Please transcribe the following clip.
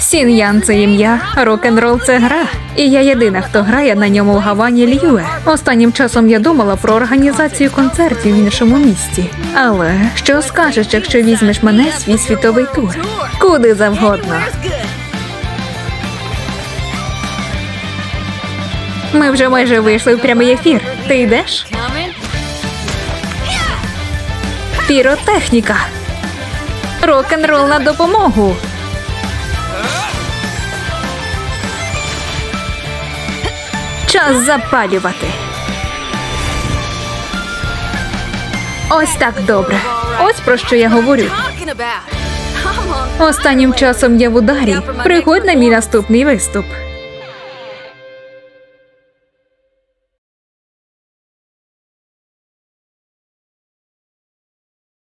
Сін Ян це ім'я, рок-н-рол це гра. І я єдина, хто грає на ньому в Гавані Льюе. Останнім часом я думала про організацію концертів в іншому місті. Але що скажеш, якщо візьмеш мене свій світовий тур? Куди завгодно. Ми вже майже вийшли в прямий ефір. Ти йдеш? Піротехніка. Рок-н-рол на допомогу. Час запалювати. Ось так добре. Ось про що я говорю. Останнім часом я в ударі. Приходь на мій наступний виступ.